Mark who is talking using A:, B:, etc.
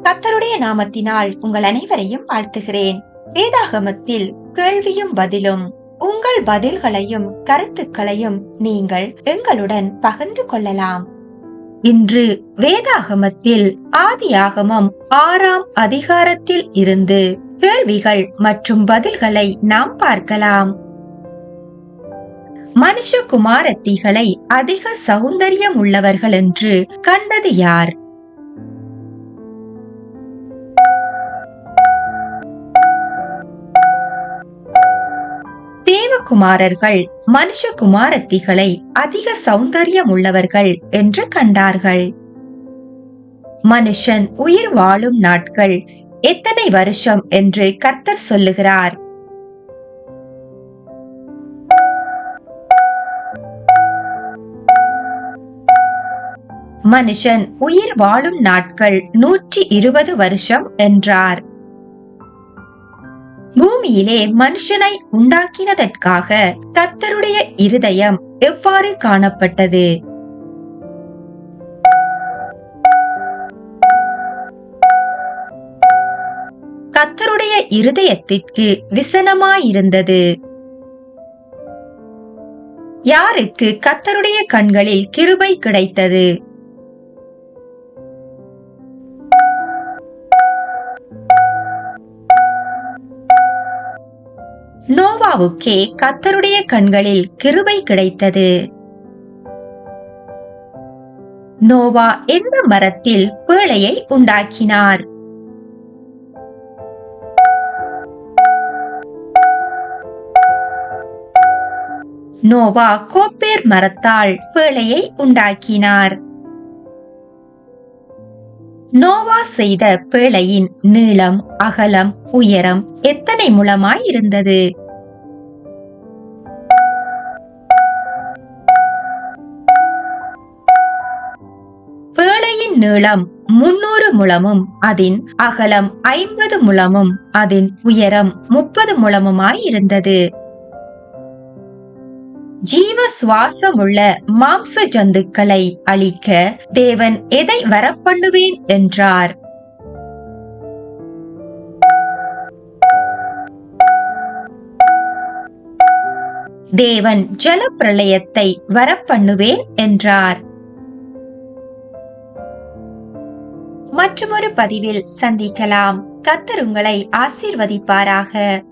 A: கத்தருடைய நாமத்தினால் உங்கள் அனைவரையும் வாழ்த்துகிறேன். வேதாகமத்தில் கேள்வியும் பதிலும் உங்கள் பதில்களையும் கருத்துக்களையும் நீங்கள் எங்களுடன் பகிர்ந்து கொள்ளலாம். இன்று வேதாகமத்தில் ஆதியாகமம் ஆறாம் அதிகாரத்தில் இருந்து கேள்விகள் மற்றும் பதில்களை நாம் பார்க்கலாம். மனுஷகுமாரத்திகளை அதிக சௌந்தரியம் உள்ளவர்கள் என்று கண்டது யார்? தேவகுமாரர்கள் மனுஷகுமாரத்திகளை அதிக சௌந்தரியம் உள்ளவர்கள் என்று கண்டார்கள். மனுஷன் உயிர் வாழும் நாட்கள் எத்தனை வருஷம் என்று கர்த்தர் சொல்லுகிறார். மனுஷன் உயிர் வாழும் நாட்கள் நூற்றி இருபது வருஷம் என்றார். பூமியிலே மனுஷனை உண்டாக்கினதற்காக கத்தருடைய இருதயம் எவ்வாறு காணப்பட்டது? கத்தருடைய இருதயத்திற்கு விசனமாயிருந்தது. யாருக்கு கத்தருடைய கண்களில் கிருபை கிடைத்தது? நோவாவுக்கே கத்தருடைய கண்களில் கிருபை கிடைத்தது. நோவா எந்த மரத்தில் பேழையை உண்டாக்கினார்? நோவா கோப்பேர் மரத்தால் பேழையை உண்டாக்கினார். நோவா செய்த பேழையின் நீளம் அகலம் உயரம் எத்தனை முழமாய் இருந்தது பேழையின் நீளம் முன்னூறு முழமும் அதன் அகலம் ஐம்பது முழமும் அதன் உயரம் முப்பது முழமுமாய் இருந்தது ஜீவ சுவாசமுள்ள மாம்ச ஜந்துக்களை அழிக்க தேவன் எதை வரப்பண்ணுவேன் என்றார். தேவன் ஜலப்பிரளயத்தை வரப்பண்ணுவேன் என்றார். மற்றொரு பதிவில் சந்திக்கலாம். கத்தர் உங்களை ஆசீர்வதிப்பாராக.